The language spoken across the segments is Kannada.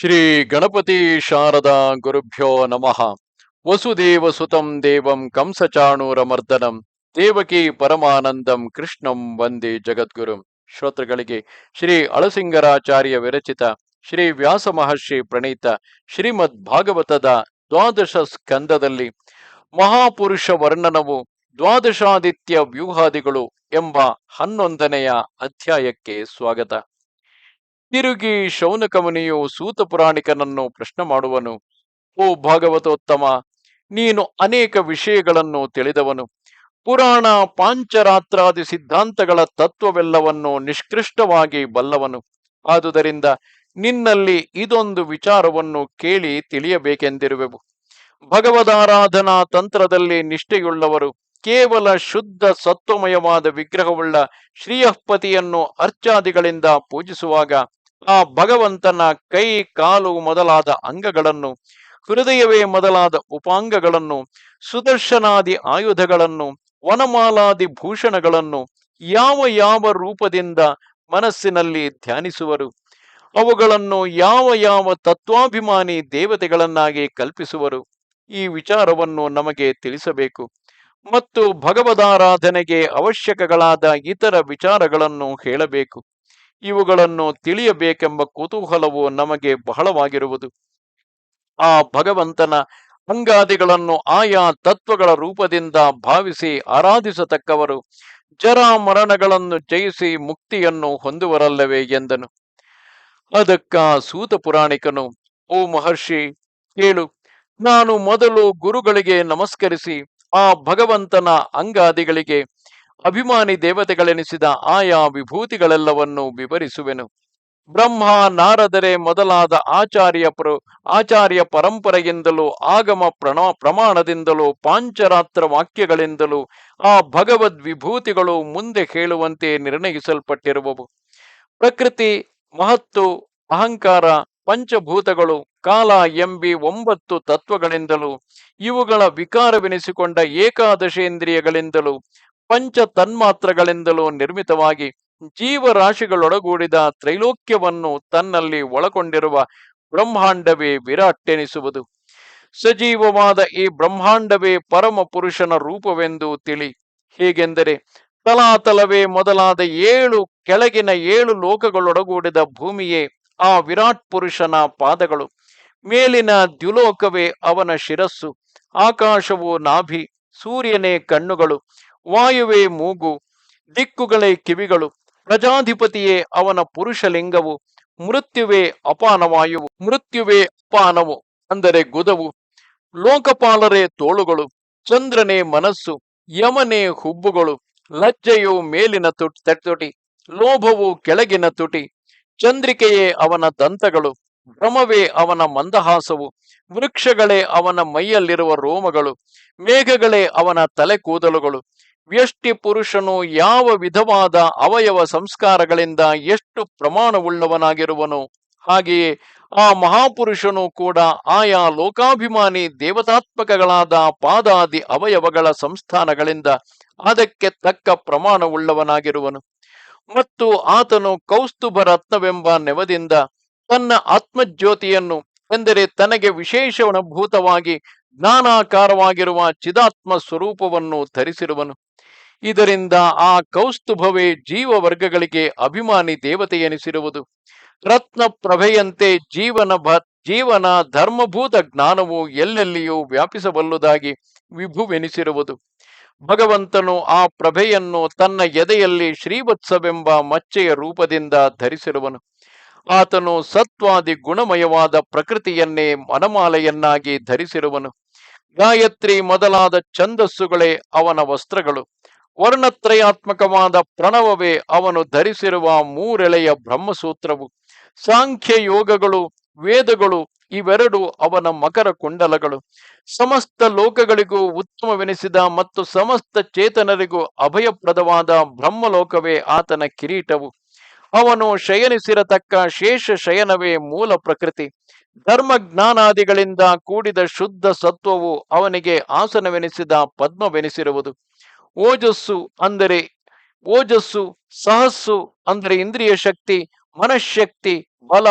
ಶ್ರೀ ಗಣಪತಿ ಶಾರದಾ ಗುರುಭ್ಯೋ ನಮಃ. ವಸುದೇವ ಸುತಂ ದೇವಂ ಕಂಸಚಾಣೂರಮರ್ದನಂ. ದೇವಕಿ ಪರಮಾನಂದಂ ಕೃಷ್ಣಂ ವಂದೇ ಜಗದ್ಗುರು. ಶ್ರೋತೃಗಳಿಗೆ ಶ್ರೀ ಅಳಸಿಂಗರಾಚಾರ್ಯ ವಿರಚಿತ, ಶ್ರೀ ವ್ಯಾಸ ಮಹರ್ಷಿ ಪ್ರಣೀತ, ಶ್ರೀಮದ್ ಭಾಗವತದ ದ್ವಾದಶ ಸ್ಕಂದದಲ್ಲಿ ಮಹಾಪುರುಷ ವರ್ಣನವು ದ್ವಾದಶಾದಿತ್ಯ ವ್ಯೂಹಾದಿಗಳು ಎಂಬ ಹನ್ನೊಂದನೆಯ ಅಧ್ಯಾಯಕ್ಕೆ ಸ್ವಾಗತ. ತಿರುಗಿ ಶೌನಕಮುನಿಯು ಸೂತ ಪುರಾಣಿಕನನ್ನು ಪ್ರಶ್ನೆ ಮಾಡುವನು, ಓ ಭಾಗವತೋತ್ತಮ, ನೀನು ಅನೇಕ ವಿಷಯಗಳನ್ನು ತಿಳಿದವನು. ಪುರಾಣ ಪಾಂಚರಾತ್ರಾದಿ ಸಿದ್ಧಾಂತಗಳ ತತ್ವವೆಲ್ಲವನ್ನು ನಿಷ್ಕೃಷ್ಟವಾಗಿ ಬಲ್ಲವನು. ಆದುದರಿಂದ ನಿನ್ನಲ್ಲಿ ಇದೊಂದು ವಿಚಾರವನ್ನು ಕೇಳಿ ತಿಳಿಯಬೇಕೆಂದಿರುವೆವು. ಭಗವದಾರಾಧನಾ ತಂತ್ರದಲ್ಲಿ ನಿಷ್ಠೆಯುಳ್ಳವರು ಕೇವಲ ಶುದ್ಧ ಸತ್ವಮಯವಾದ ವಿಗ್ರಹವುಳ್ಳ ಶ್ರೀಯಃಪತಿಯನ್ನು ಅರ್ಚಾದಿಗಳಿಂದ ಪೂಜಿಸುವಾಗ ಆ ಭಗವಂತನ ಕೈ ಕಾಲು ಮೊದಲಾದ ಅಂಗಗಳನ್ನು, ಹೃದಯವೇ ಮೊದಲಾದ ಉಪಾಂಗಗಳನ್ನು, ಸುದರ್ಶನಾದಿ ಆಯುಧಗಳನ್ನು, ವನಮಾಲಾದಿ ಭೂಷಣಗಳನ್ನು ಯಾವ ಯಾವ ರೂಪದಿಂದ ಮನಸ್ಸಿನಲ್ಲಿ ಧ್ಯಾನಿಸುವರು, ಅವುಗಳನ್ನು ಯಾವ ಯಾವ ತತ್ವಾಭಿಮಾನಿ ದೇವತೆಗಳನ್ನಾಗಿ ಕಲ್ಪಿಸುವರು, ಈ ವಿಚಾರವನ್ನು ನಮಗೆ ತಿಳಿಸಬೇಕು. ಮತ್ತು ಭಗವದಾರಾಧನೆಗೆ ಅವಶ್ಯಕಗಳಾದ ಇತರ ವಿಚಾರಗಳನ್ನು ಹೇಳಬೇಕು. ಇವುಗಳನ್ನು ತಿಳಿಯಬೇಕೆಂಬ ಕುತೂಹಲವು ನಮಗೆ ಬಹಳವಾಗಿರುವುದು. ಆ ಭಗವಂತನ ಅಂಗಾದಿಗಳನ್ನು ಆಯಾ ತತ್ವಗಳ ರೂಪದಿಂದ ಭಾವಿಸಿ ಆರಾಧಿಸತಕ್ಕವರು ಜರ ಮರಣಗಳನ್ನು ಜಯಿಸಿ ಮುಕ್ತಿಯನ್ನು ಹೊಂದುವರಲ್ಲವೇ ಎಂದನು. ಅದಕ್ಕ ಸೂತ ಪುರಾಣಿಕನು, ಓ ಮಹರ್ಷಿ, ಕೇಳು, ನಾನು ಮೊದಲು ಗುರುಗಳಿಗೆ ನಮಸ್ಕರಿಸಿ, ಆ ಭಗವಂತನ ಅಂಗಾದಿಗಳಿಗೆ ಅಭಿಮಾನಿ ದೇವತೆಗಳೆನಿಸಿದ ಆಯಾ ವಿಭೂತಿಗಳೆಲ್ಲವನ್ನೂ ವಿವರಿಸುವೆನು. ಬ್ರಹ್ಮ, ನಾರದರೆ ಮೊದಲಾದ ಆಚಾರ್ಯ ಆಚಾರ್ಯ ಪರಂಪರೆಯಿಂದಲೂ, ಆಗಮ ಪ್ರಣ, ಪ್ರಮಾಣದಿಂದಲೂ, ಪಾಂಚರಾತ್ರ ವಾಕ್ಯಗಳಿಂದಲೂ, ಆ ಭಗವದ್ ವಿಭೂತಿಗಳು ಮುಂದೆ ಹೇಳುವಂತೆ ನಿರ್ಣಯಿಸಲ್ಪಟ್ಟಿರುವವು. ಪ್ರಕೃತಿ, ಮಹತ್ತು, ಅಹಂಕಾರ, ಪಂಚಭೂತಗಳು, ಕಾಲ ಎಂಬಿ ಒಂಬತ್ತು ತತ್ವಗಳಿಂದಲೂ, ಇವುಗಳ ವಿಕಾರವೆನಿಸಿಕೊಂಡ ಏಕಾದಶೇಂದ್ರಿಯಗಳಿಂದಲೂ ಪಂಚ ತನ್ಮಾತ್ರಗಳಿಂದಲೂ ನಿರ್ಮಿತವಾಗಿ ಜೀವರಾಶಿಗಳೊಡಗೂಡಿದ ತ್ರೈಲೋಕ್ಯವನ್ನು ತನ್ನಲ್ಲಿ ಒಳಗೊಂಡಿರುವ ಬ್ರಹ್ಮಾಂಡವೇ ವಿರಾಟ್ಟೆನಿಸುವುದು ಸಜೀವವಾದ ಈ ಬ್ರಹ್ಮಾಂಡವೇ ಪರಮ ಪುರುಷನ ರೂಪವೆಂದು ತಿಳಿ. ಹೇಗೆಂದರೆ, ತಲಾತಲವೇ ಮೊದಲಾದ ಏಳು ಕೆಳಗಿನ ಏಳು ಲೋಕಗಳೊಡಗೂಡಿದ ಭೂಮಿಯೇ ಆ ವಿರಾಟ್ ಪುರುಷನ ಪಾದಗಳು. ಮೇಲಿನ ದ್ಯುಲೋಕವೇ ಅವನ ಶಿರಸ್ಸು. ಆಕಾಶವು ನಾಭಿ, ಸೂರ್ಯನೇ ಕಣ್ಣುಗಳು. ವಾಯುವೇ ಮೂಗು, ದಿಕ್ಕುಗಳೇ ಕಿವಿಗಳು, ಪ್ರಜಾಧಿಪತಿಯೇ ಅವನ ಪುರುಷಲಿಂಗವು, ಮೃತ್ಯುವೇ ಅಪಾನವಾಯುವು, ಮೃತ್ಯುವೇ ಅಪಾನವು ಅಂದರೆ ಗುದವು, ಲೋಕಪಾಲರೇ ತೋಳುಗಳು, ಚಂದ್ರನೇ ಮನಸ್ಸು, ಯಮನೇ ಹುಬ್ಬುಗಳು, ಲಜ್ಜೆಯು ಮೇಲಿನ ತುಟಿ ಲೋಭವು ಕೆಳಗಿನ ತುಟಿ, ಚಂದ್ರಿಕೆಯೇ ಅವನ ದಂತಗಳು ಭ್ರಮವೇ ಅವನ ಮಂದಹಾಸವು, ವೃಕ್ಷಗಳೇ ಅವನ ಮೈಯಲ್ಲಿರುವ ರೋಮಗಳು, ಮೇಘಗಳೇ ಅವನ ತಲೆ ಕೂದಲುಗಳು. ವ್ಯಷ್ಟಿ ಪುರುಷನು ಯಾವ ವಿಧವಾದ ಅವಯವ ಸಂಸ್ಕಾರಗಳಿಂದ ಎಷ್ಟು ಪ್ರಮಾಣವುಳ್ಳವನಾಗಿರುವನು? ಹಾಗೆಯೇ ಆ ಮಹಾಪುರುಷನು ಕೂಡ ಆಯಾ ಲೋಕಾಭಿಮಾನಿ ದೇವತಾತ್ಮಕಗಳಾದ ಪಾದಾದಿ ಅವಯವಗಳ ಸಂಸ್ಥಾನಗಳಿಂದ ಅದಕ್ಕೆ ತಕ್ಕ ಪ್ರಮಾಣವುಳ್ಳವನಾಗಿರುವನು. ಮತ್ತು ಆತನು ಕೌಸ್ತುಭ ರತ್ನವೆಂಬ ನೆವದಿಂದ ತನ್ನ ಆತ್ಮಜ್ಯೋತಿಯನ್ನು ಎಂದರೆ ತನಗೆ ವಿಶೇಷಣಭೂತವಾಗಿ ಜ್ಞಾನಾಕಾರವಾಗಿರುವ ಚಿದಾತ್ಮ ಸ್ವರೂಪವನ್ನು ಧರಿಸಿರುವನು. ಇದರಿಂದ ಆ ಕೌಸ್ತುಭವೇ ಜೀವ ವರ್ಗಗಳಿಗೆ ಅಭಿಮಾನಿ ದೇವತೆ ಎನಿಸಿರುವುದು ರತ್ನ ಪ್ರಭೆಯಂತೆ ಜೀವನ ಭ, ಜೀವನ ಧರ್ಮಭೂತ ಜ್ಞಾನವು ಎಲ್ಲೆಲ್ಲಿಯೂ ವ್ಯಾಪಿಸಬಲ್ಲುದಾಗಿ ವಿಭುವೆನಿಸಿರುವುದು. ಭಗವಂತನು ಆ ಪ್ರಭೆಯನ್ನು ತನ್ನ ಎದೆಯಲ್ಲಿ ಶ್ರೀವತ್ಸವೆಂಬ ಮಚ್ಚೆಯ ರೂಪದಿಂದ ಧರಿಸಿರುವನು. ಆತನು ಸತ್ವಾದಿ ಗುಣಮಯವಾದ ಪ್ರಕೃತಿಯನ್ನೇ ಮನಮಾಲೆಯನ್ನಾಗಿ ಧರಿಸಿರುವನು. ಗಾಯತ್ರಿ ಮೊದಲಾದ ಛಂದಸ್ಸುಗಳೇ ಅವನ ವಸ್ತ್ರಗಳು. ವರ್ಣತ್ರಯಾತ್ಮಕವಾದ ಪ್ರಣವವೇ ಅವನು ಧರಿಸಿರುವ ಮೂರೆಳೆಯ ಬ್ರಹ್ಮಸೂತ್ರವು. ಸಾಂಖ್ಯ ಯೋಗಗಳು, ವೇದಗಳು ಇವೆರಡು ಅವನ ಮಕರ ಕುಂಡಲಗಳು. ಸಮಸ್ತ ಲೋಕಗಳಿಗೂ ಉತ್ತಮವೆನಿಸಿದ ಮತ್ತು ಸಮಸ್ತ ಚೇತನರಿಗೂ ಅಭಯಪ್ರದವಾದ ಬ್ರಹ್ಮಲೋಕವೇ ಆತನ ಕಿರೀಟವು. ಅವನು ಶಯನಿಸಿರತಕ್ಕ ಶೇಷ ಶಯನವೇ ಮೂಲ ಪ್ರಕೃತಿ. ಧರ್ಮ ಜ್ಞಾನಾದಿಗಳಿಂದ ಕೂಡಿದ ಶುದ್ಧ ಸತ್ವವು ಅವನಿಗೆ ಆಸನವೆನಿಸಿದ ಪದ್ಮವೆನಿಸಿರುವುದು. ಓಜಸ್ಸು ಅಂದರೆ ಓಜಸ್ಸು, ಸಹಸ್ಸು ಅಂದರೆ ಇಂದ್ರಿಯ ಶಕ್ತಿ, ಮನಃಶಕ್ತಿ, ಬಲ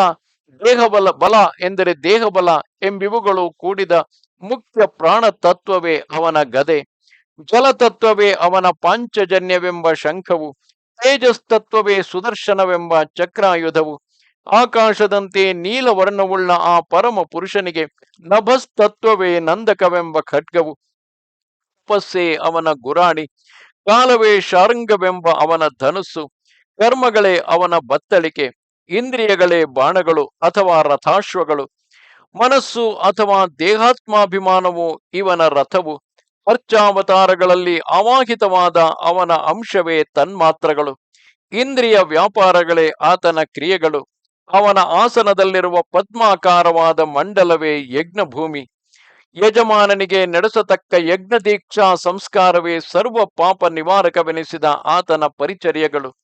ದೇಹಬಲ ಬಲ ಎಂದರೆ ದೇಹಬಲ ಎಂಬಿವುಗಳು ಕೂಡಿದ ಮುಖ್ಯ ಪ್ರಾಣ ತತ್ವವೇ ಅವನ ಗದೆ. ಜಲತತ್ವವೇ ಅವನ ಪಾಂಚಜನ್ಯವೆಂಬ ಶಂಖವು ತೇಜಸ್ ತತ್ವವೇ ಸುದರ್ಶನವೆಂಬ ಚಕ್ರಾಯುಧವು ಆಕಾಶದಂತೆ ನೀಲವರ್ಣವುಳ್ಳ ಆ ಪರಮ ಪುರುಷನಿಗೆ ನಭಸ್ ತತ್ವವೇ ನಂದಕವೆಂಬ ಖಡ್ಗವು. ತಪಸ್ಸೇ ಅವನ ಗುರಾಣಿ, ಕಾಲವೇ ಶಾರಂಗವೆಂಬ ಅವನ ಧನುಸ್ಸು, ಕರ್ಮಗಳೇ ಅವನ ಬತ್ತಳಿಕೆ, ಇಂದ್ರಿಯಗಳೇ ಬಾಣಗಳು ಅಥವಾ ರಥಾಶ್ವಗಳು, ಮನಸ್ಸು ಅಥವಾ ದೇಹಾತ್ಮಾಭಿಮಾನವು ಇವನ ರಥವು. ಅರ್ಚಾವತಾರಗಳಲ್ಲಿ ಅವಾಹಿತವಾದ ಅವನ ಅಂಶವೇ ತನ್ಮಾತ್ರಗಳು. ಇಂದ್ರಿಯ ವ್ಯಾಪಾರಗಳೇ ಆತನ ಕ್ರಿಯೆಗಳು. ಅವನ ಆಸನದಲ್ಲಿರುವ ಪದ್ಮಾಕಾರವಾದ ಮಂಡಲವೇ ಯಜ್ಞಭೂಮಿ. ಯಜಮಾನನಿಗೆ ನಡೆಸತಕ್ಕ ಯಜ್ಞ ದೀಕ್ಷಾ ಸಂಸ್ಕಾರವೇ ಸರ್ವ ಪಾಪ ನಿವಾರಕವೆನಿಸಿದ ಆತನ ಪರಿಚರ್ಯಗಳು.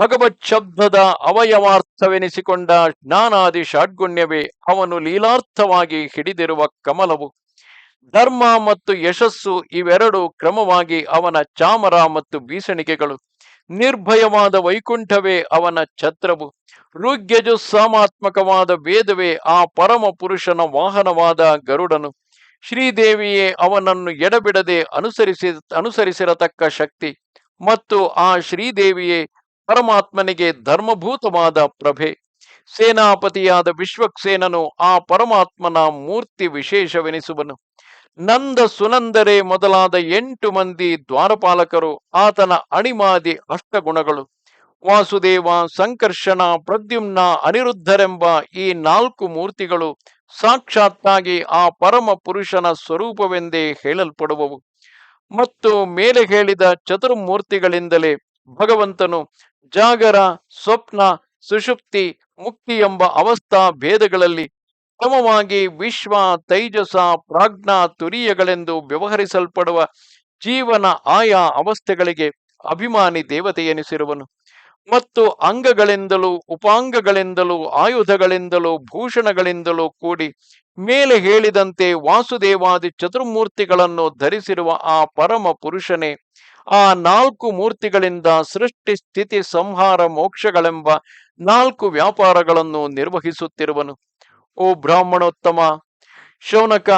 ಭಗವತ್ ಶಬ್ದದ ಅವಯವಾರ್ಥವೆನಿಸಿಕೊಂಡ ಜ್ಞಾನಾದಿ ಷಾಡ್ಗುಣ್ಯವೇ ಅವನು ಲೀಲಾರ್ಥವಾಗಿ ಹಿಡಿದಿರುವ ಕಮಲವು. ಧರ್ಮ ಮತ್ತು ಯಶಸ್ಸು ಇವೆರಡು ಕ್ರಮವಾಗಿ ಅವನ ಚಾಮರ ಮತ್ತು ಬೀಸಣಿಕೆಗಳು. ನಿರ್ಭಯವಾದ ವೈಕುಂಠವೇ ಅವನ ಛತ್ರವು. ಋಗ್ಯಜುಸ್ಸಾಮಾತ್ಮಕವಾದ ವೇದವೇ ಆ ಪರಮ ಪುರುಷನ ವಾಹನವಾದ ಗರುಡನು. ಶ್ರೀದೇವಿಯೇ ಅವನನ್ನು ಎಡಬಿಡದೆ ಅನುಸರಿಸಿ, ಅನುಸರಿಸಿರತಕ್ಕ ಶಕ್ತಿ ಮತ್ತು ಆ ಶ್ರೀದೇವಿಯೇ ಪರಮಾತ್ಮನಿಗೆ ಧರ್ಮಭೂತವಾದ ಪ್ರಭೆ. ಸೇನಾಪತಿಯಾದ ವಿಶ್ವಕ್ಸೇನನು ಆ ಪರಮಾತ್ಮನ ಮೂರ್ತಿ ವಿಶೇಷವೆನಿಸುವನು. ನಂದ ಸುನಂದರೆ ಮೊದಲಾದ ಎಂಟು ಮಂದಿ ದ್ವಾರಪಾಲಕರು, ಆತನ ಅಣಿಮಾದಿ ಅಷ್ಟಗುಣಗಳು. ವಾಸುದೇವ, ಸಂಕರ್ಷಣ, ಪ್ರದ್ಯುಮ್ನ ಅನಿರುದ್ಧರೆಂಬ ಈ ನಾಲ್ಕು ಮೂರ್ತಿಗಳು ಸಾಕ್ಷಾತ್ತಾಗಿ ಆ ಪರಮ ಪುರುಷನ ಸ್ವರೂಪವೆಂದೇ ಹೇಳಲ್ಪಡುವವು. ಮತ್ತು ಮೇಲೆ ಹೇಳಿದ ಚತುರ್ಮೂರ್ತಿಗಳಿಂದಲೇ ಭಗವಂತನು ಜಾಗರ, ಸ್ವಪ್ನ, ಸುಷುಪ್ತಿ, ಮುಕ್ತಿ ಎಂಬ ಅವಸ್ಥಾ ಭೇದಗಳಲ್ಲಿ ಕ್ರಮವಾಗಿ ವಿಶ್ವ ತೈಜಸ ಪ್ರಾಜ್ಞಾ ತುರಿಯಗಳೆಂದು ವ್ಯವಹರಿಸಲ್ಪಡುವ ಜೀವನ ಆಯಾ ಅವಸ್ಥೆಗಳಿಗೆ ಅಭಿಮಾನಿ ದೇವತೆ ಎನಿಸಿರುವನು. ಮತ್ತು ಅಂಗಗಳಿಂದಲೂ ಉಪಾಂಗಗಳಿಂದಲೂ ಆಯುಧಗಳಿಂದಲೂ ಭೂಷಣಗಳಿಂದಲೂ ಕೂಡಿ ಮೇಲೆ ಹೇಳಿದಂತೆ ವಾಸುದೇವಾದಿ ಚತುರ್ಮೂರ್ತಿಗಳನ್ನು ಧರಿಸಿರುವ ಆ ಪರಮ ಪುರುಷನೇ, ಆ ನಾಲ್ಕು ಮೂರ್ತಿಗಳಿಂದ ಸೃಷ್ಟಿ ಸ್ಥಿತಿ ಸಂಹಾರ ಮೋಕ್ಷಗಳೆಂಬ ನಾಲ್ಕು ವ್ಯಾಪಾರಗಳನ್ನು ನಿರ್ವಹಿಸುತ್ತಿರುವನು. ಓ ಬ್ರಾಹ್ಮಣೋತ್ತಮ, ಶೌನಕ,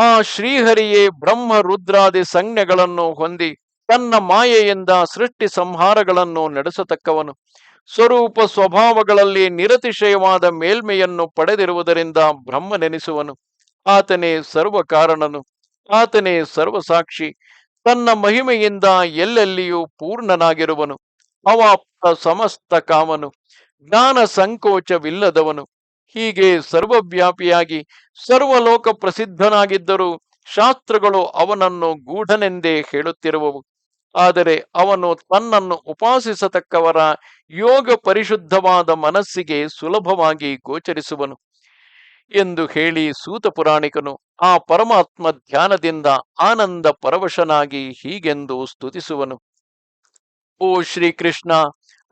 ಆ ಶ್ರೀಹರಿಯೇ ಬ್ರಹ್ಮ ರುದ್ರಾದಿ ಸಂಜ್ಞೆಗಳನ್ನು ಹೊಂದಿ ತನ್ನ ಮಾಯೆಯಿಂದ ಸೃಷ್ಟಿ ಸಂಹಾರಗಳನ್ನು ನಡೆಸತಕ್ಕವನು. ಸ್ವರೂಪ ಸ್ವಭಾವಗಳಲ್ಲಿ ನಿರತಿಶಯವಾದ ಮೇಲ್ಮೆಯನ್ನು ಪಡೆದಿರುವುದರಿಂದ ಬ್ರಹ್ಮನೆನಿಸುವನು. ಆತನೇ ಸರ್ವ ಕಾರಣನು ಆತನೇ ಸರ್ವಸಾಕ್ಷಿ. ತನ್ನ ಮಹಿಮೆಯಿಂದ ಎಲ್ಲೆಲ್ಲಿಯೂ ಪೂರ್ಣನಾಗಿರುವನು. ಅವಾಪ್ತ ಸಮಸ್ತ ಕಾಮನು, ಜ್ಞಾನ ಸಂಕೋಚವಿಲ್ಲದವನು. ಹೀಗೆ ಸರ್ವವ್ಯಾಪಿಯಾಗಿ ಸರ್ವಲೋಕ ಪ್ರಸಿದ್ಧನಾಗಿದ್ದರೂ ಶಾಸ್ತ್ರಗಳು ಅವನನ್ನು ಗೂಢನೆಂದೇ ಹೇಳುತ್ತಿರುವವು. ಆದರೆ ಅವನು ತನ್ನನ್ನು ಉಪಾಸಿಸತಕ್ಕವರ ಯೋಗ ಪರಿಶುದ್ಧವಾದ ಮನಸ್ಸಿಗೆ ಸುಲಭವಾಗಿ ಗೋಚರಿಸುವನು ಎಂದು ಹೇಳಿ ಸೂತ ಪುರಾಣಿಕನು ಆ ಪರಮಾತ್ಮ ಧ್ಯಾನದಿಂದ ಆನಂದ ಪರವಶನಾಗಿ ಹೀಗೆಂದು ಸ್ತುತಿಸುವನು. ಓ ಶ್ರೀಕೃಷ್ಣ,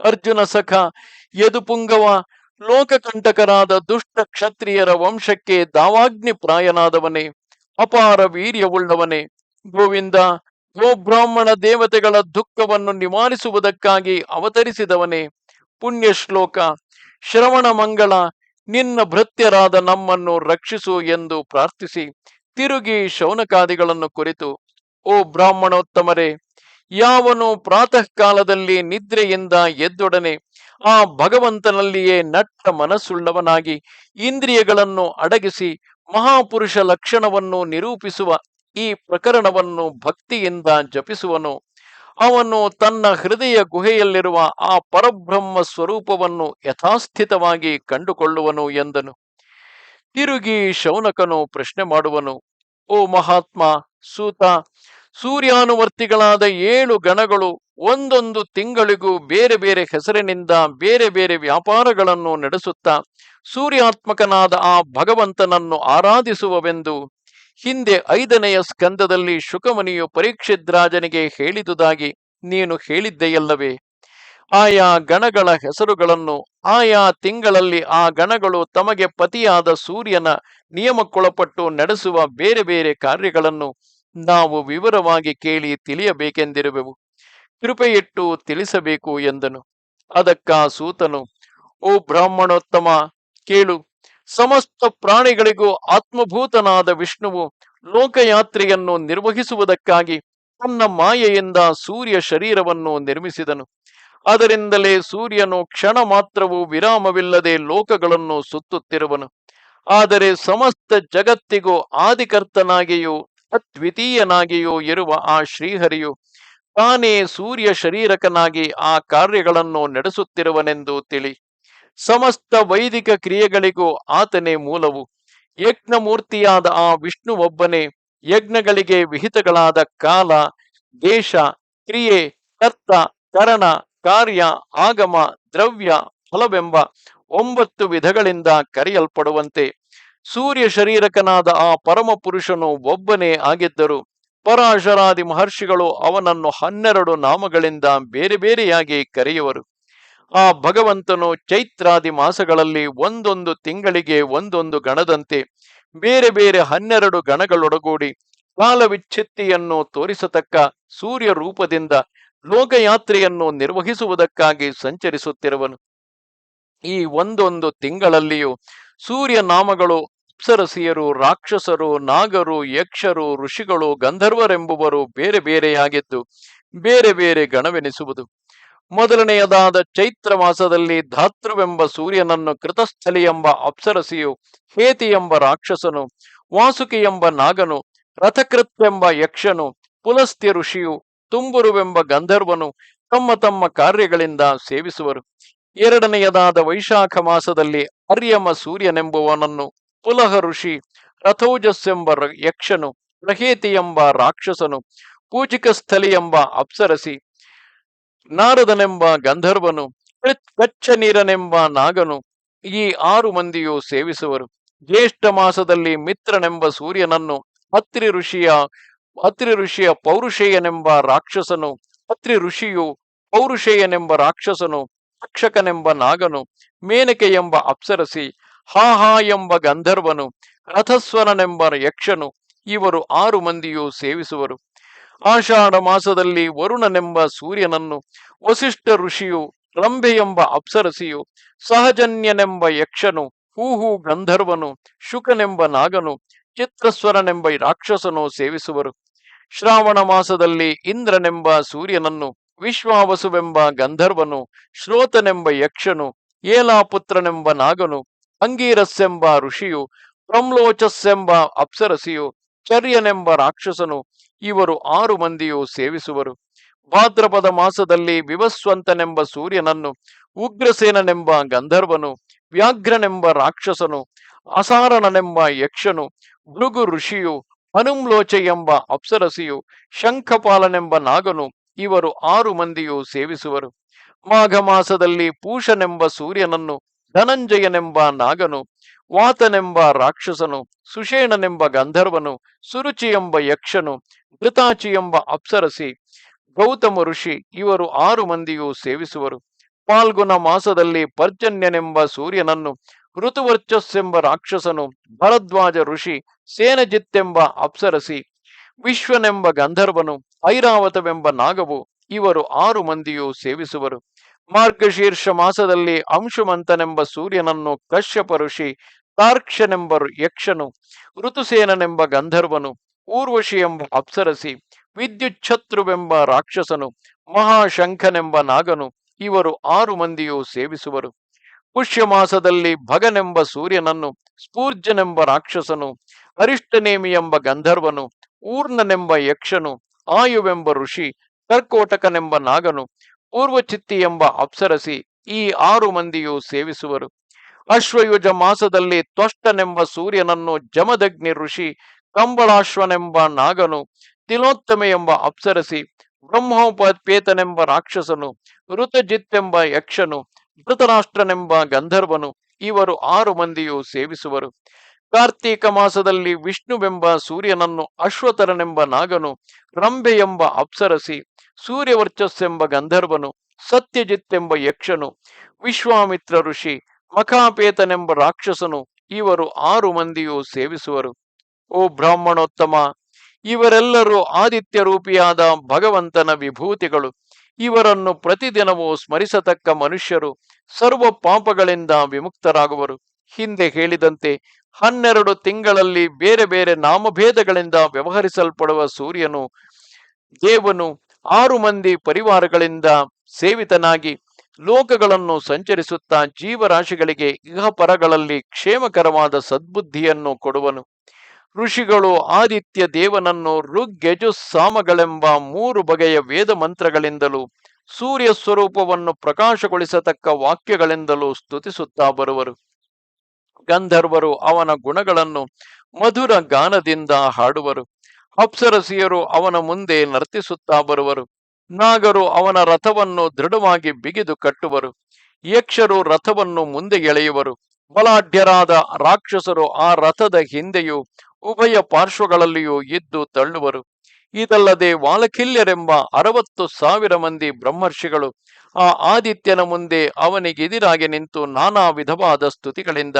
ಅರ್ಜುನ ಸಖ, ಯದುಪುಂಗವ ಲೋಕಕಂಟಕರಾದ ದುಷ್ಟ ಕ್ಷತ್ರಿಯರ ವಂಶಕ್ಕೆ ದಾವಾಗ್ನಿ ಪ್ರಾಯನಾದವನೇ ಅಪಾರ ವೀರ್ಯವುಳ್ಳವನೇ, ಗೋವಿಂದ ಗೋಬ್ರಾಹ್ಮಣ ದೇವತೆಗಳ ದುಃಖವನ್ನು ನಿವಾರಿಸುವುದಕ್ಕಾಗಿ ಅವತರಿಸಿದವನೇ ಪುಣ್ಯ ಶ್ಲೋಕ ಶ್ರವಣ ಮಂಗಳ, ನಿನ್ನ ಭೃತ್ಯರಾದ ನಮ್ಮನ್ನು ರಕ್ಷಿಸು ಎಂದು ಪ್ರಾರ್ಥಿಸಿ, ತಿರುಗಿ ಶೌನಕಾದಿಗಳನ್ನು ಕುರಿತು, ಓ ಬ್ರಾಹ್ಮಣೋತ್ತಮರೇ, ಯಾವನು ಪ್ರಾತಃ ಕಾಲದಲ್ಲಿ ನಿದ್ರೆಯಿಂದ ಎದ್ದೊಡನೆ ಆ ಭಗವಂತನಲ್ಲಿಯೇ ನಟ್ಟ ಮನಸ್ಸುಳ್ಳವನಾಗಿ ಇಂದ್ರಿಯಗಳನ್ನು ಅಡಗಿಸಿ ಮಹಾಪುರುಷ ಲಕ್ಷಣವನ್ನು ನಿರೂಪಿಸುವ ಈ ಪ್ರಕರಣವನ್ನು ಭಕ್ತಿಯಿಂದ ಜಪಿಸುವನು. ಅವನು ತನ್ನ ಹೃದಯ ಗುಹೆಯಲ್ಲಿರುವ ಆ ಪರಬ್ರಹ್ಮ ಸ್ವರೂಪವನ್ನು ಯಥಾಸ್ಥಿತವಾಗಿ ಕಂಡುಕೊಳ್ಳುವನು ಎಂದನು. ತಿರುಗಿ ಶೌನಕನು ಪ್ರಶ್ನೆ ಮಾಡುವನು, ಓ ಮಹಾತ್ಮ, ಸೂತ ಸೂರ್ಯಾನುವರ್ತಿಗಳಾದ ಏಳು ಗಣಗಳು ಒಂದೊಂದು ತಿಂಗಳಿಗೂ ಬೇರೆ ಬೇರೆ ಹೆಸರಿನಿಂದ ಬೇರೆ ಬೇರೆ ವ್ಯಾಪಾರಗಳನ್ನು ನಡೆಸುತ್ತಾ ಸೂರ್ಯಾತ್ಮಕನಾದ ಆ ಭಗವಂತನನ್ನು ಆರಾಧಿಸುವವೆಂದು ಹಿಂದೆ ಐದನೆಯ ಸ್ಕಂದದಲ್ಲಿ ಶುಕಮನಿಯು ಪರೀಕ್ಷಿದ್ರಾಜನಿಗೆ ಹೇಳಿದುದಾಗಿ ನೀನು ಹೇಳಿದ್ದೆಯಲ್ಲವೇ. ಆಯಾ ಗಣಗಳ ಹೆಸರುಗಳನ್ನು ಆಯಾ ತಿಂಗಳಲ್ಲಿ ಆ ಗಣಗಳು ತಮಗೆ ಪತಿಯಾದ ಸೂರ್ಯನ ನಿಯಮಕ್ಕೊಳಪಟ್ಟು ನಡೆಸುವ ಬೇರೆ ಬೇರೆ ಕಾರ್ಯಗಳನ್ನು ನಾವು ವಿವರವಾಗಿ ಕೇಳಿ ತಿಳಿಯಬೇಕೆಂದಿರುವೆವು. ಕೃಪೆಯಿಟ್ಟು ತಿಳಿಸಬೇಕು ಎಂದನು. ಅದಕ್ಕ ಸೂತನು, ಓ ಬ್ರಾಹ್ಮಣೋತ್ತಮ, ಕೇಳು. ಸಮಸ್ತ ಪ್ರಾಣಿಗಳಿಗೂ ಆತ್ಮಭೂತನಾದ ವಿಷ್ಣುವು ಲೋಕಯಾತ್ರೆಯನ್ನು ನಿರ್ವಹಿಸುವುದಕ್ಕಾಗಿ ತನ್ನ ಮಾಯೆಯಿಂದ ಸೂರ್ಯ ಶರೀರವನ್ನು ನಿರ್ಮಿಸಿದನು. ಅದರಿಂದಲೇ ಸೂರ್ಯನು ಕ್ಷಣ ಮಾತ್ರವೂ ವಿರಾಮವಿಲ್ಲದೆ ಲೋಕಗಳನ್ನು ಸುತ್ತುತ್ತಿರುವನು. ಆದರೆ ಸಮಸ್ತ ಜಗತ್ತಿಗೂ ಆದಿಕರ್ತನಾಗಿಯೂ ಅದ್ವಿತೀಯನಾಗಿಯೂ ಇರುವ ಆ ಶ್ರೀಹರಿಯು ತಾನೇ ಸೂರ್ಯ ಶರೀರಕನಾಗಿ ಆ ಕಾರ್ಯಗಳನ್ನು ನಡೆಸುತ್ತಿರುವನೆಂದು ತಿಳಿ. ಸಮಸ್ತ ವೈದಿಕ ಕ್ರಿಯೆಗಳಿಗೂ ಆತನೇ ಮೂಲವು. ಯಜ್ಞಮೂರ್ತಿಯಾದ ಆ ವಿಷ್ಣುವೊಬ್ಬನೇ ಯಜ್ಞಗಳಿಗೆ ವಿಹಿತಗಳಾದ ಕಾಲ, ದೇಶ, ಕ್ರಿಯೆ, ಕರ್ತ, ಕರಣ, ಕಾರ್ಯ, ಆಗಮ, ದ್ರವ್ಯ, ಫಲವೆಂಬ ಒಂಬತ್ತು ವಿಧಗಳಿಂದ ಕರೆಯಲ್ಪಡುವಂತೆ ಸೂರ್ಯ ಶರೀರಕನಾದ ಆ ಪರಮ ಪುರುಷನು ಒಬ್ಬನೇ ಆಗಿದ್ದರು. ಪರಾಶರಾದಿ ಮಹರ್ಷಿಗಳು ಅವನನ್ನು ಹನ್ನೆರಡು ನಾಮಗಳಿಂದ ಬೇರೆ ಬೇರೆಯಾಗಿ ಕರೆಯುವರು. ಆ ಭಗವಂತನು ಚೈತ್ರಾದಿ ಮಾಸಗಳಲ್ಲಿ ಒಂದೊಂದು ತಿಂಗಳಿಗೆ ಒಂದೊಂದು ಗಣದಂತೆ ಬೇರೆ ಬೇರೆ ಹನ್ನೆರಡು ಗಣಗಳೊಡಗೂಡಿ ಕಾಲವಿಚ್ಛಿತ್ತಿಯನ್ನು ತೋರಿಸತಕ್ಕ ಸೂರ್ಯ ರೂಪದಿಂದ ಲೋಕಯಾತ್ರೆಯನ್ನು ನಿರ್ವಹಿಸುವುದಕ್ಕಾಗಿ ಸಂಚರಿಸುತ್ತಿರುವನು. ಈ ಒಂದೊಂದು ತಿಂಗಳಲ್ಲಿಯೂ ಸೂರ್ಯ ನಾಮಗಳು ಅಪ್ಸರಸಿಯರು ರಾಕ್ಷಸರು, ನಾಗರು, ಯಕ್ಷರು, ಋಷಿಗಳು, ಗಂಧರ್ವರೆಂಬುವರು ಬೇರೆ ಬೇರೆಯಾಗಿದ್ದು ಬೇರೆ ಬೇರೆ ಗಣವೆನಿಸುವುದು. ಮೊದಲನೆಯದಾದ ಚೈತ್ರ ಮಾಸದಲ್ಲಿ ಧಾತೃವೆಂಬ ಸೂರ್ಯನನ್ನು ಕೃತಸ್ಥಲಿ ಎಂಬ ಅಪ್ಸರಸಿಯು ಹೇತಿ ಎಂಬ ರಾಕ್ಷಸನು ವಾಸುಕಿ ಎಂಬ ನಾಗನು ರಥಕೃತ್ವೆಂಬ ಯಕ್ಷನು, ಪುಲಸ್ತ್ಯ ಋಷಿಯು, ತುಂಬುರುವೆಂಬ ಗಂಧರ್ವನು ತಮ್ಮ ತಮ್ಮ ಕಾರ್ಯಗಳಿಂದ ಸೇವಿಸುವರು. ಎರಡನೆಯದಾದ ವೈಶಾಖ ಮಾಸದಲ್ಲಿ ಅರ್ಯಮ ಸೂರ್ಯನೆಂಬುವನನ್ನು ಪುಲಹ ಋಷಿ ರಥೌಜಸ್ಸೆಂಬ ಯಕ್ಷನು ರಹೇತಿ ಎಂಬ ರಾಕ್ಷಸನು ಪೂಜಿಕಸ್ಥಲಿ ಎಂಬ ಅಪ್ಸರಸಿ, ನಾರದನೆಂಬ ಗಂಧರ್ವನು ಕಚ್- ಕಚ್ಚ ನೀರನೆಂಬ ನಾಗನು ಈ ಆರು ಮಂದಿಯು ಸೇವಿಸುವರು. ಜ್ಯೇಷ್ಠ ಮಾಸದಲ್ಲಿ ಮಿತ್ರನೆಂಬ ಸೂರ್ಯನನ್ನು ಅತ್ರಿ ಋಷಿಯ ಅತ್ರಿ ಋಷಿಯ ಪೌರುಷೇಯನೆಂಬ ರಾಕ್ಷಸನು ಅತ್ರಿ ಋಷಿಯು ಪೌರುಷೇಯನೆಂಬ ರಾಕ್ಷಸನು ತಕ್ಷಕನೆಂಬ ನಾಗನು ಮೇನಕೆ ಎಂಬ ಅಪ್ಸರಸಿ ಹಾ ಹಾ ಎಂಬ ಗಂಧರ್ವನು ರಥಸ್ವರನೆಂಬ ಯಕ್ಷನು ಇವರು ಆರು ಮಂದಿಯು ಸೇವಿಸುವರು. ಆಷಾಢ ಮಾಸದಲ್ಲಿ ವರುಣನೆಂಬ ಸೂರ್ಯನನ್ನು, ವಸಿಷ್ಠ ಋಷಿಯು ರಂಭೆ ಎಂಬ ಅಪ್ಸರಸಿಯು, ಸಹಜನ್ಯನೆಂಬ ಯಕ್ಷನು ಹೂಹು ಗಂಧರ್ವನು, ಶುಕನೆಂಬ ನಾಗನು, ಚಿತ್ರಸ್ವರನೆಂಬ ರಾಕ್ಷಸನು ಸೇವಿಸುವರು. ಶ್ರಾವಣ ಮಾಸದಲ್ಲಿ ಇಂದ್ರನೆಂಬ ಸೂರ್ಯನನ್ನು, ವಿಶ್ವಾವಸುವೆಂಬ ಗಂಧರ್ವನು, ಶ್ರೋತನೆಂಬ ಯಕ್ಷನು ಏಲಾಪುತ್ರನೆಂಬ ನಾಗನು ಅಂಗೀರಸ್ಸೆಂಬ ಋಷಿಯು ಪ್ರಮ್ಲೋಚಸ್ಸೆಂಬ ಅಪ್ಸರಸಿಯು, ಚರ್ಯನೆಂಬ ರಾಕ್ಷಸನು ಇವರು ಆರು ಮಂದಿಯು ಸೇವಿಸುವರು. ಭಾದ್ರಪದ ಮಾಸದಲ್ಲಿ ವಿವಸ್ವಂತನೆಂಬ ಸೂರ್ಯನನ್ನು, ಉಗ್ರಸೇನನೆಂಬ ಗಂಧರ್ವನು, ವ್ಯಾಘ್ರನೆಂಬ ರಾಕ್ಷಸನು, ಅಸಾರಣನೆಂಬ ಯಕ್ಷನು, ಭೃಗು ಋಷಿಯು ಹನುಂಲೋಚ ಎಂಬ ಅಪ್ಸರಸಿಯು, ಶಂಖಪಾಲನೆಂಬ ನಾಗನು ಇವರು ಆರು ಮಂದಿಯು ಸೇವಿಸುವರು. ಮಾಘ ಮಾಸದಲ್ಲಿ ಪೂಷನೆಂಬ ಸೂರ್ಯನನ್ನು ಧನಂಜಯನೆಂಬ ನಾಗನು, ವಾತನೆಂಬ ರಾಕ್ಷಸನು, ಸುಷೇಣನೆಂಬ ಗಂಧರ್ವನು ಸುರುಚಿ ಎಂಬ ಯಕ್ಷನು ಘೃತಾಚಿ ಎಂಬ ಅಪ್ಸರಸಿ, ಗೌತಮ ಋಷಿ ಇವರು ಆರು ಮಂದಿಯು ಸೇವಿಸುವರು. ಪಾಲ್ಗುಣ ಮಾಸದಲ್ಲಿ ಪರ್ಜನ್ಯನೆಂಬ ಸೂರ್ಯನನ್ನು, ಋತುವರ್ಚಸ್ಸೆಂಬ ರಾಕ್ಷಸನು, ಭರದ್ವಾಜ ಋಷಿ, ಸೇನಜಿತ್ತೆಂಬ ಅಪ್ಸರಸಿ, ವಿಶ್ವನೆಂಬ ಗಂಧರ್ವನು, ಐರಾವತವೆಂಬ ನಾಗವು ಇವರು ಆರು ಮಂದಿಯು ಸೇವಿಸುವರು. ಮಾರ್ಗಶೀರ್ಷ ಮಾಸದಲ್ಲಿ ಅಂಶುಮಂತನೆಂಬ ಸೂರ್ಯನನ್ನು ಕಶ್ಯಪ ಋಷಿ ತಾರ್ಕ್ಷನೆಂಬ ಯಕ್ಷನು, ಋತುಸೇನನೆಂಬ ಗಂಧರ್ವನು, ಊರ್ವಶಿ ಎಂಬ ಅಪ್ಸರಸಿ, ವಿದ್ಯುಚ್ಛತ್ರುವೆಂಬ ರಾಕ್ಷಸನು, ಮಹಾಶಂಖನೆಂಬ ನಾಗನು, ಇವರು ಆರು ಮಂದಿಯು ಸೇವಿಸುವರು. ಪುಷ್ಯ ಮಾಸದಲ್ಲಿ ಭಗನೆಂಬ ಸೂರ್ಯನನ್ನು, ಸ್ಫೂರ್ಜನೆಂಬ ರಾಕ್ಷಸನು, ಅರಿಷ್ಟನೇಮಿ ಎಂಬ ಗಂಧರ್ವನು, ಊರ್ಣನೆಂಬ ಯಕ್ಷನು, ಆಯುವೆಂಬ ಋಷಿ, ಕರ್ಕೋಟಕನೆಂಬ ನಾಗನು ಪೂರ್ವಚಿತ್ತಿ ಎಂಬ ಅಪ್ಸರಸಿ ಈ ಆರು ಮಂದಿಯು ಸೇವಿಸುವರು. ಅಶ್ವಯುಜ ಮಾಸದಲ್ಲಿ ತ್ವಷ್ಟನೆಂಬ ಸೂರ್ಯನನ್ನು ಜಮದಗ್ನಿ ಋಷಿ ಕಂಬಳಾಶ್ವನೆಂಬ ನಾಗನು, ತಿಲೋತ್ತಮೆ ಎಂಬ ಅಪ್ಸರಸಿ ಬ್ರಹ್ಮೋಪೇತನೆಂಬ ರಾಕ್ಷಸನು, ಋತಜಿತ್ತೆಂಬ ಯಕ್ಷನು, ಧೃತರಾಷ್ಟ್ರನೆಂಬ ಗಂಧರ್ವನು ಇವರು ಆರು ಮಂದಿಯು ಸೇವಿಸುವರು. ಕಾರ್ತೀಕ ಮಾಸದಲ್ಲಿ ವಿಷ್ಣುವೆಂಬ ಸೂರ್ಯನನ್ನು ಅಶ್ವತರನೆಂಬ ನಾಗನು ರಂಭೆ ಎಂಬ ಅಪ್ಸರಸಿ ಸೂರ್ಯವರ್ಚಸ್ಸೆಂಬ ಗಂಧರ್ವನು, ಸತ್ಯಜಿತ್ತೆಂಬ ಯಕ್ಷನು, ವಿಶ್ವಾಮಿತ್ರ ಋಷಿ, ಮಖಾಪೇತನೆಂಬ ರಾಕ್ಷಸನು, ಇವರು ಆರು ಮಂದಿಯು ಸೇವಿಸುವರು. ಓ ಬ್ರಾಹ್ಮಣೋತ್ತಮ, ಇವರೆಲ್ಲರೂ ಆದಿತ್ಯ ರೂಪಿಯಾದ ಭಗವಂತನ ವಿಭೂತಿಗಳು. ಇವರನ್ನು ಪ್ರತಿದಿನವೂ ಸ್ಮರಿಸತಕ್ಕ ಮನುಷ್ಯರು ಸರ್ವ ಪಾಪಗಳಿಂದ ವಿಮುಕ್ತರಾಗುವರು. ಹಿಂದೆ ಹೇಳಿದಂತೆ ಹನ್ನೆರಡು ತಿಂಗಳಲ್ಲಿ ಬೇರೆ ಬೇರೆ ನಾಮಭೇದಗಳಿಂದ ವ್ಯವಹರಿಸಲ್ಪಡುವ ಸೂರ್ಯನು, ದೇವನು ಆರು ಮಂದಿ ಪರಿವಾರಗಳಿಂದ ಸೇವಿತನಾಗಿ ಲೋಕಗಳನ್ನು ಸಂಚರಿಸುತ್ತಾ ಜೀವರಾಶಿಗಳಿಗೆ ಇಹಪರಗಳಲ್ಲಿ ಕ್ಷೇಮಕರವಾದ ಸದ್ಬುದ್ಧಿಯನ್ನು ಕೊಡುವನು. ಋಷಿಗಳು ಆದಿತ್ಯ ದೇವನನ್ನು ಋಗ್ಯಜು ಸಾಮಗಳೆಂಬ ಮೂರು ಬಗೆಯ ವೇದ ಮಂತ್ರಗಳಿಂದಲೂ ಸೂರ್ಯ ಸ್ವರೂಪವನ್ನು ಪ್ರಕಾಶಗೊಳಿಸತಕ್ಕ ವಾಕ್ಯಗಳಿಂದಲೂ ಸ್ತುತಿಸುತ್ತಾ ಬರುವರು. ಗಂಧರ್ವರು ಅವನ ಗುಣಗಳನ್ನು ಮಧುರ ಗಾನದಿಂದ ಹಾಡುವರು. ಅಪ್ಸರಸಿಯರು ಅವನ ಮುಂದೆ ನರ್ತಿಸುತ್ತಾ ಬರುವರು. ನಾಗರು ಅವನ ರಥವನ್ನು ದೃಢವಾಗಿ ಬಿಗಿದು ಕಟ್ಟುವರು. ಯಕ್ಷರು ರಥವನ್ನು ಮುಂದೆ ಎಳೆಯುವರು. ಬಲಾಢ್ಯರಾದ ರಾಕ್ಷಸರು ಆ ರಥದ ಹಿಂದೆಯೂ ಉಭಯ ಪಾರ್ಶ್ವಗಳಲ್ಲಿಯೂ ಇದ್ದು ತಳ್ಳುವರು. ಇದಲ್ಲದೆ ವಾಲಕಿಲ್ಯರೆಂಬ ಅರವತ್ತು ಸಾವಿರ ಮಂದಿ ಬ್ರಹ್ಮರ್ಷಿಗಳು ಆ ಆದಿತ್ಯನ ಮುಂದೆ ಅವನಿಗೆದಿರಾಗಿ ನಿಂತು ನಾನಾ ವಿಧವಾದ ಸ್ತುತಿಗಳಿಂದ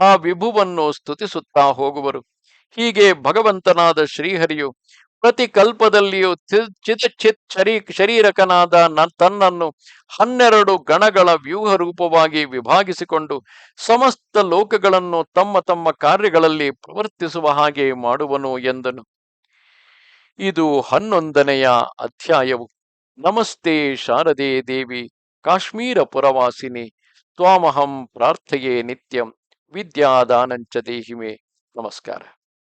ಆ ವಿಭುವನ್ನು ಸ್ತುತಿಸುತ್ತಾ ಹೋಗುವರು. ಹೀಗೆ ಭಗವಂತನಾದ ಶ್ರೀಹರಿಯು ಪ್ರತಿ ಕಲ್ಪದಲ್ಲಿಯೂ ಚಿತ್ ಶರೀ, ಶರೀರಕನಾದ ತನ್ನನ್ನು ಹನ್ನೆರಡು ಗಣಗಳ ವ್ಯೂಹ ರೂಪವಾಗಿ ವಿಭಾಗಿಸಿಕೊಂಡು ಸಮಸ್ತ ಲೋಕಗಳನ್ನು ತಮ್ಮ ತಮ್ಮ ಕಾರ್ಯಗಳಲ್ಲಿ ಪ್ರವರ್ತಿಸುವ ಹಾಗೆ ಮಾಡುವನು ಎಂದನು. ಇದು ಹನ್ನೊಂದನೆಯ ಅಧ್ಯಾಯವು. ನಮಸ್ತೆ ಶಾರದೆ ದೇವಿ, ಕಾಶ್ಮೀರ ಪುರವಾಸಿನಿ, ತ್ವಾಮಹಂ ಪ್ರಾರ್ಥೆಯೇ ನಿತ್ಯಂ, ವಿದ್ಯಾದಾನಂಚ ದೇಹಿಮೆ. ನಮಸ್ಕಾರ.